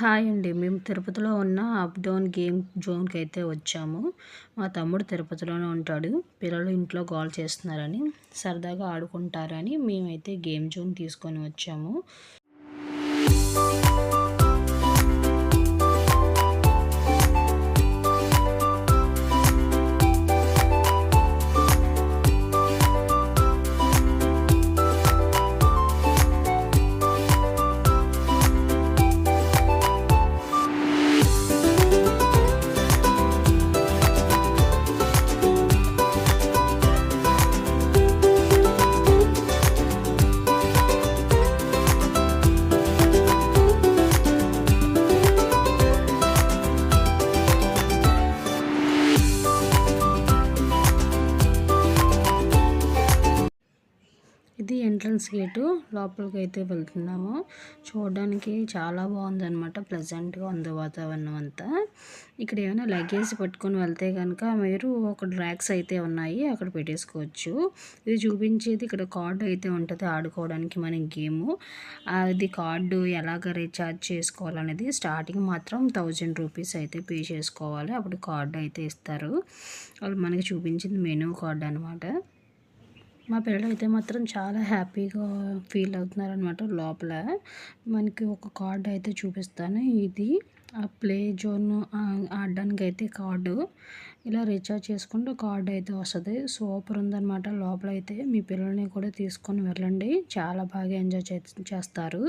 Hi అండి. మేము తిరుపతిలో ఉన్న అప్ డౌన్ గేమ్ జోన్‌కి అయితే వచ్చాము. మా తమ్ముడు తిరుపతిలోనే ఉంటాడు. పిల్లలు ఇంట్లో గాల్ చేస్తున్నారని, సరదాగా ఆడుకుంటారని మేమైతే గేమ్ జోన్ తీసుకొని వచ్చాము. గేటు. లోపలికి అయితే వెళ్తున్నాము. చూడడానికి చాలా బాగుందనమాట. ప్లెజెంట్‌గా ఉంది వాతావరణం అంతా. ఇక్కడ ఏమైనా లగేజ్ పట్టుకొని వెళ్తే కనుక మీరు ఒక ర్యాక్స్ అయితే ఉన్నాయి. అక్కడ పెట్టేసుకోవచ్చు. ఇది చూపించేది ఇక్కడ కార్డు అయితే ఉంటుంది ఆడుకోవడానికి మన గేము. అది కార్డు ఎలాగ రీఛార్జ్ చేసుకోవాలనేది స్టార్టింగ్ మాత్రం థౌజండ్ రూపీస్ అయితే పే చేసుకోవాలి. అప్పుడు కార్డు అయితే ఇస్తారు. వాళ్ళు మనకి చూపించింది మెనూ కార్డు అనమాట. మా పిల్లలు అయితే మాత్రం చాలా హ్యాపీగా ఫీల్ అవుతున్నారనమాట లోపల. మనకి ఒక కార్డ్ అయితే చూపిస్తాను. ఇది ఆ ప్లే జోన్ ఆడడానికైతే కార్డు. ఇలా రీఛార్జ్ చేసుకుంటే కార్డు అయితే వస్తుంది సూపర్ ఉందనమాట అయితే మీ పిల్లల్ని కూడా తీసుకొని వెళ్ళండి. చాలా బాగా ఎంజాయ్ చే చేస్తారు.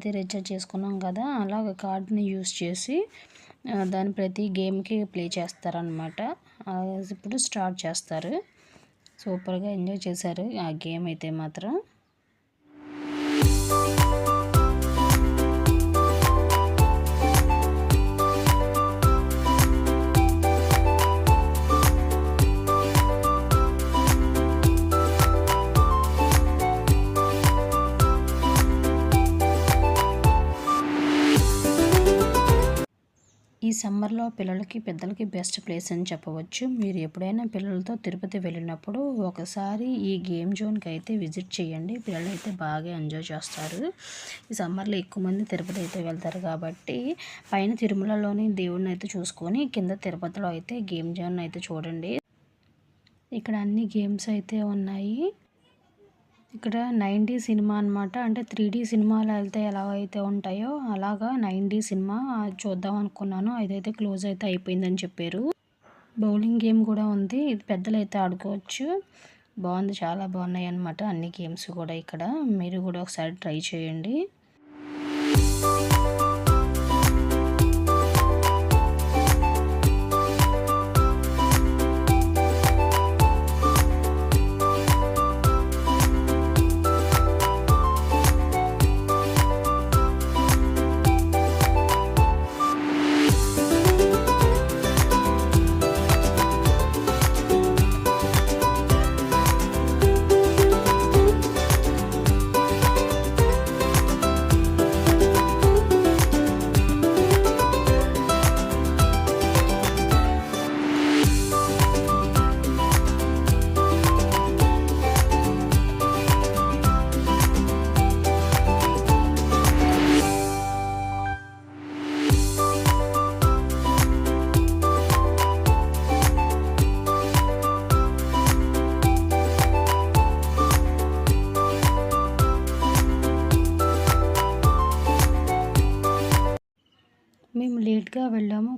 అయితే రీఛార్జ్ చేసుకున్నాం కదా అలాగ కార్డుని యూస్ చేసి దాని ప్రతి గేమ్కి ప్లే చేస్తారనమాట ఇప్పుడు స్టార్ట్ చేస్తారు. సూపర్గా ఎంజాయ్ చేశారు ఆ గేమ్ అయితే మాత్రం. సమ్మర్లో పిల్లలకి పెద్దలకి బెస్ట్ ప్లేస్ అని చెప్పవచ్చు. మీరు ఎప్పుడైనా పిల్లలతో తిరుపతి వెళ్ళినప్పుడు ఒకసారి ఈ గేమ్ జోన్కి అయితే విజిట్ చేయండి. పిల్లలు అయితే బాగా ఎంజాయ్ చేస్తారు. ఈ సమ్మర్లో ఎక్కువ మంది తిరుపతి అయితే వెళ్తారు కాబట్టి పైన తిరుమలలోని దేవుడిని అయితే చూసుకొని కింద తిరుపతిలో అయితే గేమ్ జోన్ అయితే చూడండి. ఇక్కడ అన్ని గేమ్స్ అయితే ఉన్నాయి. ఇక్కడ నైంటీ సినిమా అనమాట అంటే త్రీ డీ సినిమాలు వెళ్తే అయితే ఉంటాయో అలాగా నైన్ డీ సినిమా చూద్దాం అనుకున్నాను. అదైతే క్లోజ్ అయితే అయిపోయిందని చెప్పారు. బౌలింగ్ గేమ్ కూడా ఉంది. ఇది పెద్దలు అయితే ఆడుకోవచ్చు. బాగుంది. చాలా బాగున్నాయి అనమాట అన్ని గేమ్స్ కూడా ఇక్కడ. మీరు కూడా ఒకసారి ట్రై చేయండి.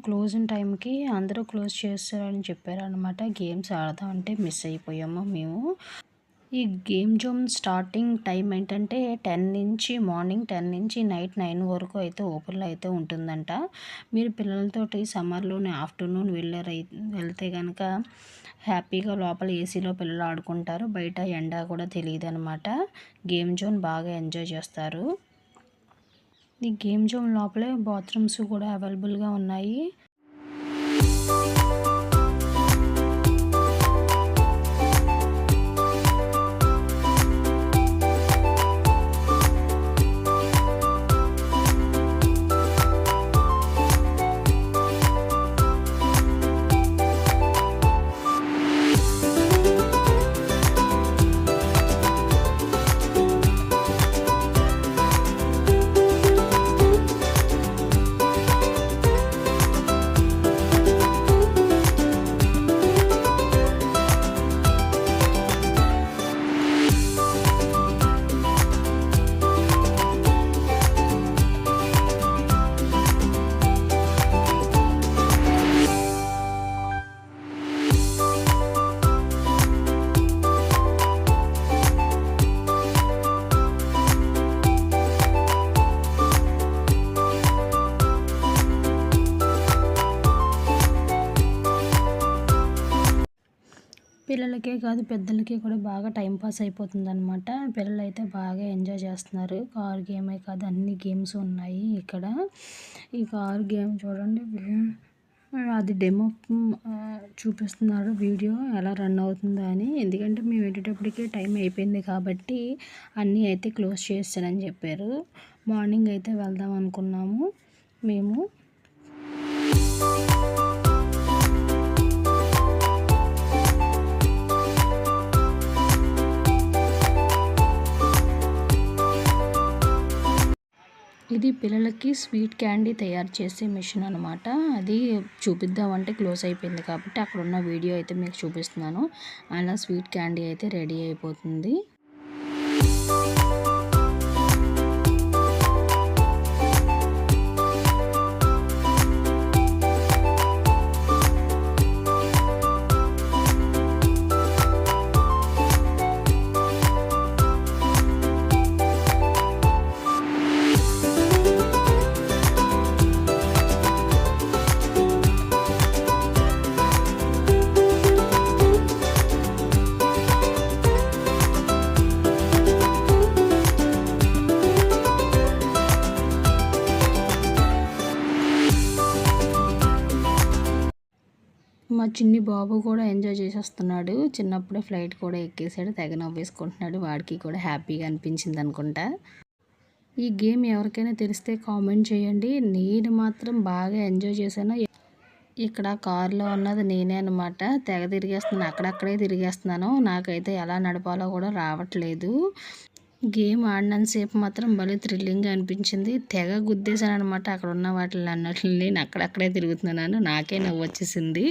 క్లోజింగ్ టైంకి అందరూ క్లోజ్ చేస్తారని చెప్పారనమాట గేమ్స్ ఆడదామంటే మిస్ అయిపోయాము మేము. ఈ గేమ్ జోన్ స్టార్టింగ్ టైం ఏంటంటే టెన్ నుంచి మార్నింగ్ టెన్ నుంచి నైట్ నైన్ వరకు అయితే ఓపెన్లో అయితే ఉంటుందంట. మీరు పిల్లలతోటి సమ్మర్లోనే ఆఫ్టర్నూన్ వెళ్ళారై వెళ్తే కనుక హ్యాపీగా లోపల ఏసీలో పిల్లలు ఆడుకుంటారు. బయట ఎండ కూడా తెలియదు అనమాట గేమ్ జోన్ బాగా ఎంజాయ్ చేస్తారు. ఈ గేమ్ జోన్ లోపలే బాత్రూమ్స్ కూడా అవైలబుల్గా ఉన్నాయి. పిల్లలకే కాదు పెద్దలకి కూడా బాగా టైం పాస్ అయిపోతుంది అనమాట పిల్లలు అయితే బాగా ఎంజాయ్ చేస్తున్నారు. కార్ గేమే కాదు అన్ని గేమ్స్ ఉన్నాయి ఇక్కడ. ఈ కార్ గేమ్ చూడండి. అది డెమో చూపిస్తున్నారు వీడియో ఎలా రన్ అవుతుందో అని. ఎందుకంటే మేము వెళ్ళేటప్పటికి టైం అయిపోయింది కాబట్టి అన్నీ అయితే క్లోజ్ చేస్తానని చెప్పారు. మార్నింగ్ అయితే వెళ్దాం అనుకున్నాము మేము. పిల్లలకి స్వీట్ క్యాండీ తయారు చేసే మిషన్ అనమాట అది చూపిద్దామంటే క్లోజ్ అయిపోయింది కాబట్టి అక్కడ ఉన్న వీడియో అయితే మీకు చూపిస్తున్నాను. అలా స్వీట్ క్యాండీ అయితే రెడీ అయిపోతుంది. మా చిన్ని బాబు కూడా ఎంజాయ్ చేసేస్తున్నాడు. చిన్నప్పుడే ఫ్లైట్ కూడా ఎక్కేసాడు తెగ నవ్వేసుకుంటున్నాడు. వాడికి కూడా హ్యాపీగా అనిపించింది అనుకుంటా. ఈ గేమ్ ఎవరికైనా తెలిస్తే కామెంట్ చేయండి. నేను మాత్రం బాగా ఎంజాయ్ చేశాను. ఇక్కడ కారులో ఉన్నది నేనే అనమాట తెగ తిరిగేస్తున్నాను. అక్కడక్కడే తిరిగేస్తున్నాను. నాకైతే ఎలా నడపాలో కూడా రావట్లేదు. గేమ్ ఆడినంతసేపు మాత్రం భలే థ్రిల్లింగ్గా అనిపించింది. తెగ గుద్దేశాను అనమాట అక్కడ ఉన్న వాటిని అన్నట్లు నేను అక్కడక్కడే తిరుగుతున్నాను. నాకే నవ్వు వచ్చేసింది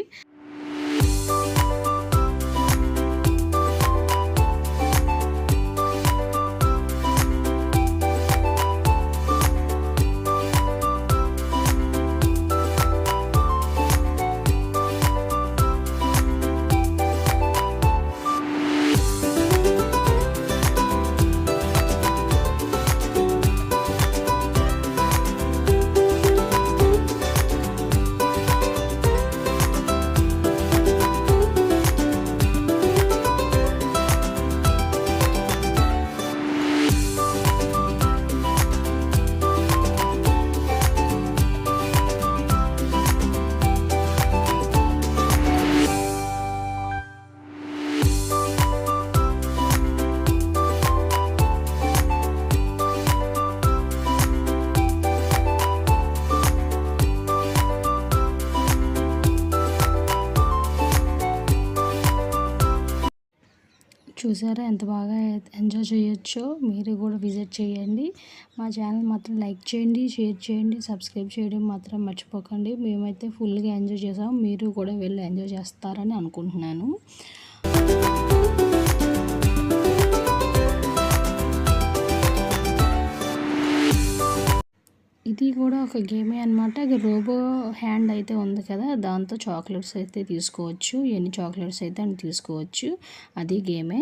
చూసారా? ఎంత బాగా ఎంజాయ్ చేయొచ్చో మీరు కూడా విజిట్ చేయండి. మా ఛానల్ మాత్రం లైక్ చేయండి షేర్ చేయండి సబ్స్క్రైబ్ చేయడం మాత్రం మర్చిపోకండి. మేమైతే ఫుల్గా ఎంజాయ్ చేసాం. మీరు కూడా వెళ్ళి ఎంజాయ్ చేస్తారని అనుకుంటున్నాను. ఇది కూడా ఒక గేమే అనమాట అది రోబో హ్యాండ్ అయితే ఉంది కదా. దాంతో చాక్లెట్స్ అయితే తీసుకోవచ్చు. ఎన్ని చాక్లెట్స్ అయితే అని తీసుకోవచ్చు. అది గేమే